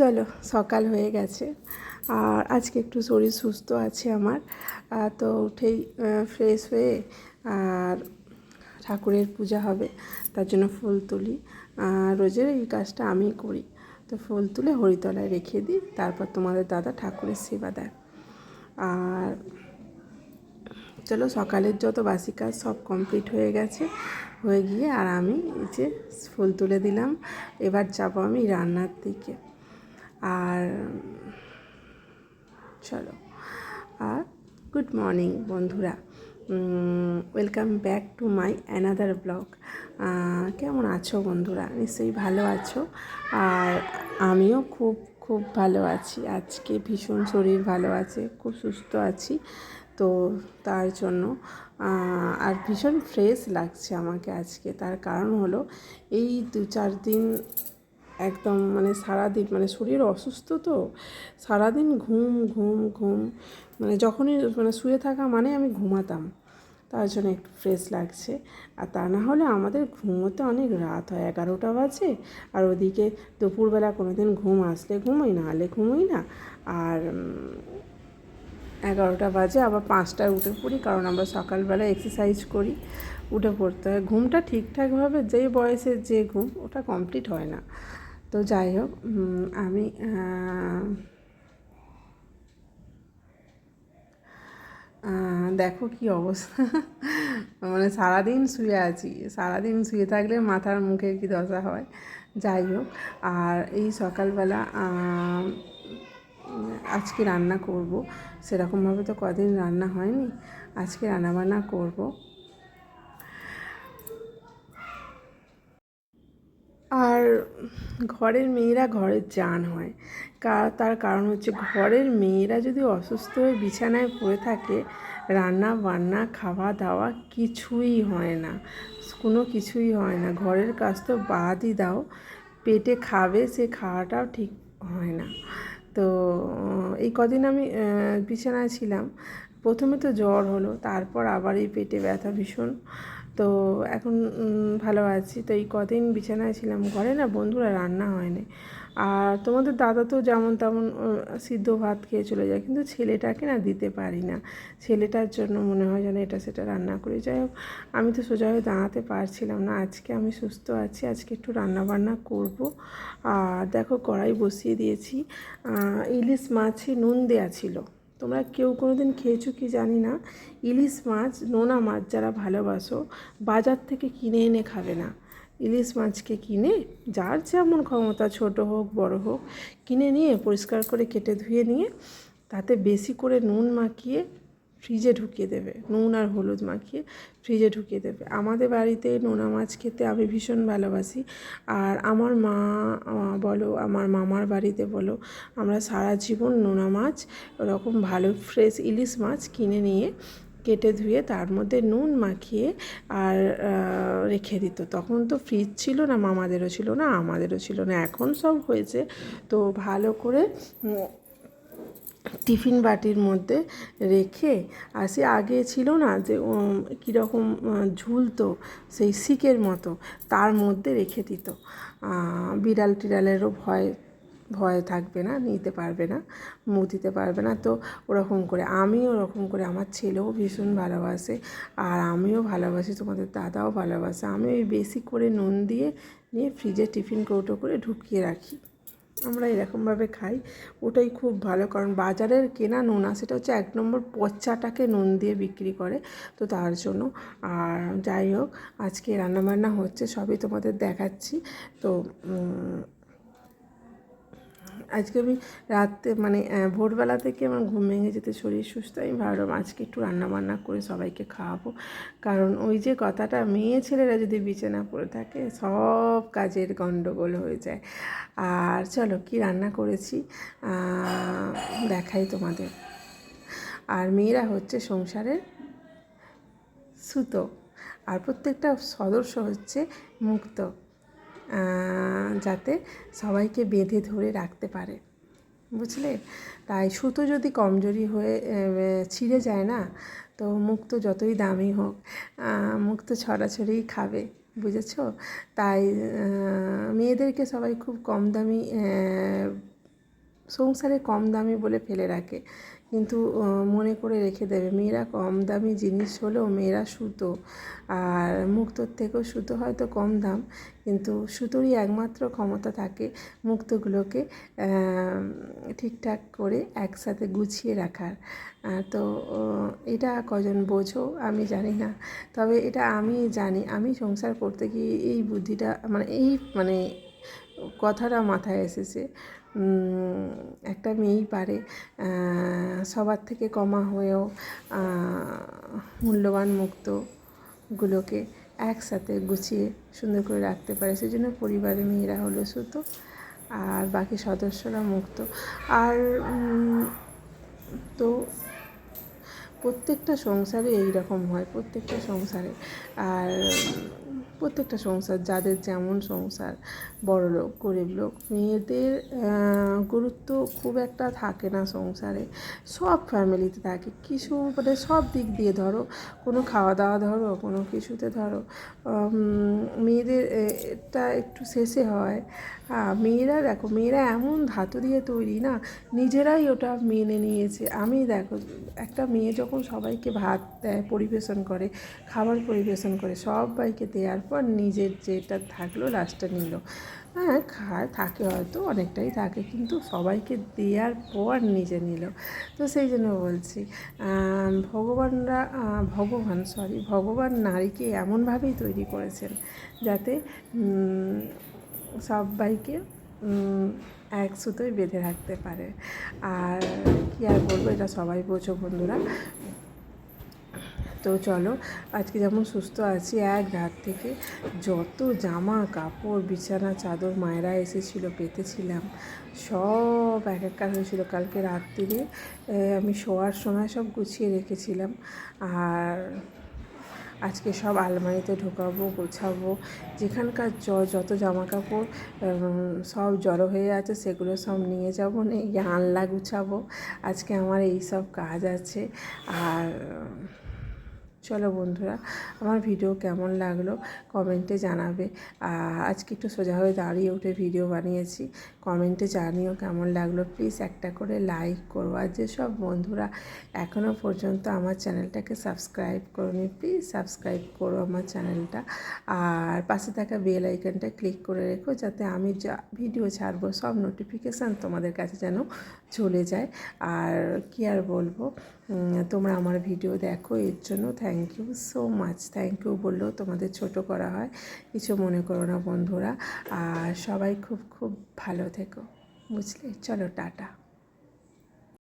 চলো, সকাল হয়ে গেছে। আর আজকে একটু শরীর সুস্থ আছে আমার। তো উঠেই ফ্রেশ হয়ে, আর ঠাকুরের পূজা হবে, তার জন্য ফুল তুলি। আর রোজের এই কাজটা আমি করি। তো ফুল তুলে হরিতলায় রেখে দিই, তারপর তোমাদের দাদা ঠাকুরের সেবা দেয়। আর চলো, সকালের যত বাসি কাজ সব কমপ্লিট হয়ে গেছে, হয়ে গিয়ে আর আমি এই যে ফুল তুলে দিলাম। এবার যাব আমি রান্নার দিকে। আর চলো। আর গুড মর্নিং বন্ধুরা। Welcome back to my another blog কেমন আছো বন্ধুরা? নিশ্চয়ই ভালো আছো। আর আমিও খুব খুব ভালো আছি। আজকে ভীষণ শরীর ভালো আছে, খুব সুস্থ আছি। তো তার জন্য আর ভীষণ ফ্রেশ লাগছে আমাকে আজকে। তার কারণ হলো, এই দু চার দিন একদম মানে সারাদিন মানে শরীর অসুস্থ তো, সারাদিন ঘুম ঘুম ঘুম মানে যখনই মানে শুয়ে থাকা মানে আমি ঘুমাতাম। তার জন্য একটু ফ্রেশ লাগছে। আর তা না হলে আমাদের ঘুমোতে অনেক রাত হয়, এগারোটা বাজে। আর ওদিকে দুপুরবেলা কোনো দিন ঘুম আসলে ঘুমোই, না হলে ঘুমোই না। আর এগারোটা বাজে আবার পাঁচটায় উঠে পড়ি, কারণ আমরা সকালবেলা এক্সারসাইজ করি, উঠে পড়তে হয়। ঘুমটা ঠিকঠাকভাবে যে বয়সে যে ঘুম, ওটা কমপ্লিট হয় না। তো যাই হোক আমি দেখো কি অবস্থা। মানে সারাদিন শুয়ে আছি, সারাদিন শুয়ে থাকলে মাথার মুখে কি দশা হয়? যাই হোক, আর এই সকালবেলা আজকে রান্না করব। সেরকমভাবে তো কদিন রান্না হয়নি, আজকে রান্নাবান্না করব। আর ঘরের মেয়েরা ঘরের জান হয়। কা- তার কারণ হচ্ছে ঘরের মেয়েরা যদি অসুস্থ হয়ে বিছানায় পড়ে থাকে, রান্না বান্না, খাওয়া দাওয়া কিছুই হয় না। কোনো কিছুই হয় না। ঘরের কাজ তো বাদই দাও। পেটে খাবে, সে খাওয়াটাও ঠিক হয় না। তো এই কদিন আমি বিছানায় ছিলাম। প্রথমে তো জ্বর হলো, তারপর আবার এই পেটে ব্যথা ভীষণ। তো এখন ভালো আছি। তো এই কদিন বিছানায় ছিলাম, ঘরে না বন্ধুরা রান্না হয়নি। আর তোমাদের দাদা তো যেমন তেমন সিদ্ধ ভাত খেয়ে চলে যায়, কিন্তু ছেলেটাকে না দিতে পারি না। ছেলেটার জন্য মনে হয় যেন এটা সেটা রান্না করি। যাই হোক, আমি তো সোজা হয়ে দাঁড়াতে পারছিলাম না। আজকে আমি সুস্থ আছি, আজকে একটু রান্না বান্না করব। আর দেখো কড়াই বসিয়ে দিয়েছি। ইলিশ মাছে নুন দেওয়া ছিল। তোমরা কেউ কোনো দিন খেয়েছো কি জানি না, ইলিশ মাছ, নোনা মাছ যারা ভালোবাসো, বাজার থেকে কিনে এনে খাবে না। ইলিশ মাছকে কিনে যার যেমন ক্ষমতা, ছোট হোক, বড় হোক, কিনে নিয়ে পরিষ্কার করে কেটে ধুয়ে নিয়ে তাতে বেশি করে নুন মাখিয়ে ফ্রিজে ঢুকিয়ে দেবে, নুন আর হলুদ মাখিয়ে ফ্রিজে ঢুকিয়ে দেবে। আমাদের বাড়িতে নোনা মাছ খেতে আমি ভীষণ ভালোবাসি। আর আমার মা বলো, আমার মামার বাড়িতে বলো, আমরা সারা জীবন নোনা মাছ, ওরকম ভালো ফ্রেশ ইলিশ মাছ কিনে নিয়ে কেটে ধুয়ে তার মধ্যে নুন মাখিয়ে আর রেখে দিত। তখন তো ফ্রিজ ছিল না, মামাদেরও ছিল না, আমাদেরও ছিল না। এখন সব হয়েছে। তো ভালো করে টিফিন বাটির মধ্যে রেখে আর সে আগে ছিল না যে কীরকম ঝুলতো সেই শিকের মতো, তার মধ্যে রেখে দিত। বিড়াল টিড়ালেরও ভয় ভয় থাকবে না, নিতে পারবে না, মুখ দিতে পারবে না। তো ওরকম করে, আমিও ওরকম করে, আমার ছেলেও ভীষণ ভালোবাসে আর আমিও ভালোবাসি, তোমাদের দাদাও ভালোবাসে। আমি ওই বেশি করে নুন দিয়ে, নিয়ে ফ্রিজে টিফিন কৌটো করে ঢুকিয়ে রাখি। আমরা এরকমভাবে খাই, ওটাই খুব ভালো। কারণ বাজারের কেনা নোনা, সেটা হচ্ছে এক নম্বর পচাটাকে নুন দিয়ে বিক্রি করে, তো তার জন্য। আর যাই হোক, আজকে রান্নাবান্না হচ্ছে, সবই তোমাদের দেখাচ্ছি। তো আজকে আমি রাতে মানে ভোরবেলা থেকে আমার ঘুম ভেঙে যেতে, শরীর সুস্থ, আমি ভাবলাম আজকে একটু রান্না বান্না করে সবাইকে খাওয়াবো। কারণ ওই যে কথাটা, মেয়ে ছেলেরা যদি বিছানা পড়ে থাকে, সব কাজের গণ্ডগোল হয়ে যায়। আর চলো, কি রান্না করেছি? দেখাই তোমাদের। আর মেয়েরা হচ্ছে সংসারের সুতো। আর প্রত্যেকটা সদস্য হচ্ছে মুক্ত। যাতে সবাইকে বেঁধে ধরে রাখতে পারে। বুঝলে? তাই সুতো যদি কমজোরি হয়ে ছিঁড়ে যায় না, তো মুক্ত যতই দামি হোক মুক্ত ছড়াছড়িই খাবে, বুঝেছ? তাই মেয়েদেরকে সবাই খুব কম দামি সংসারে কম দামি বলে ফেলে রাখে। কিন্তু মনে করে রেখে দেবে, মেয়েরা কম দামি জিনিস হলেও মেয়েরা সুতো। আর মুক্তোর থেকেও সুতো হয়তো কম দাম, কিন্তু সুতোরই একমাত্র ক্ষমতা থাকে মুক্তোগুলোকে ঠিকঠাক করে একসাথে গুছিয়ে রাখার। তো এটা কজন বোঝো আমি জানি না। তবে এটা আমি জানি, আমি সংসার করতে গিয়ে এই বুদ্ধিটা মানে এই মানে কথাটা মাথায় এসেছে। একটা মেয়েই পারে। সবার থেকে কমা হয়েও মূল্যবান মুক্তগুলোকে একসাথে গুছিয়ে সুন্দর করে রাখতে পারে। সেই জন্য পরিবারের মেয়েরা হলো সুতো, আর বাকি সদস্যরা মুক্ত। আর তো প্রত্যেকটা সংসারে এই রকম হয়, প্রত্যেকটা সংসারে। আর প্রত্যেকটা সংসার, যাদের যেমন সংসার বড় লোক, গরিব লোক। মেয়েদের গুরুত্ব খুব একটা থাকে না সংসারে। সব ফ্যামিলিতে থাকে। কিছু মানে সব দিক দিয়ে ধরো, কোনো খাওয়া দাওয়া ধরো, কোনো কিছুতে ধরো মেয়েদের এটা একটু শেষে হয়। মেয়েরা দেখো, মেয়েরা এমন ধাতু দিয়ে তৈরি না, নিজেরাই ওটা মেনে নিয়েছে। আমি দেখো, একটা মেয়ে যখন সবাইকে ভাত দেয়, পরিবেশন করে, খাবার পরিবেশন করে, সবাইকে দেওয়ার পর নিজের যেটা থাকল লাস্টে নিল। হ্যাঁ খায়, থাকে হয়তো, অনেকটাই থাকে, কিন্তু সবাইকে দেওয়ার পর নিজে নিল। তো সেই জন্য বলছি ভগবানরা ভগবান সরি ভগবান নারীকে এমনভাবেই তৈরি করেছেন যাতে সবাইকে এক সুতোয় বেঁধে রাখতে পারে। আর কি আর বলব, এটা সবাই বোঝো বন্ধুরা। তো চলো, আজকে যেমন সুস্থ আছি এক রাত থেকে, যত জামা, কাপড়, বিছানা, চাদর মায়েরা এসেছিল, পেতেছিলাম, সব এক এক কাজ হয়েছিল। কালকে রাত্রিরে আমি শোয়ার সময় সব গুছিয়ে রেখেছিলাম, আর আজকে সব আলমারিতে ঢোকাবো, গোছাবো, যেখানকার জ, যত জামা কাপড় সব জড়ো হয়ে আছে, সেগুলো সব নিয়ে যাব, নিয়ে আনলা গুছাবো। আজকে আমার এই সব কাজ আছে, আর চলো বন্ধুরা, আমার ভিডিও কেমন লাগল কমেন্টে জানাবে। আজকে একটু সোজা হয়ে দাঁড়িয়ে উঠে ভিডিও বানিয়েছি, কমেন্টে জানিও কেমন লাগল। প্লিজ একটা করে লাইক করো। আর যেসব বন্ধুরা এখনও পর্যন্ত আমার চ্যানেলটাকে সাবস্ক্রাইব করোনি, প্লিজ সাবস্ক্রাইব করো আমার চ্যানেলটা। আর পাশে থাকা বেল আইকনটা ক্লিক করে রেখো, যাতে আমি যা ভিডিও ছাড়বো সব নোটিফিকেশান তোমাদের কাছে যেন চলে যায়। আর কি আর বলব? তোমরা আমার ভিডিও দেখো, এর জন্য thank you so much thank you বললেও তোমাদের ছোট করা হয়, কিছু মনে করো না বন্ধুরা। আর সবাই খুব খুব ভালো থেকো, বুঝলে? চলো, টাটা।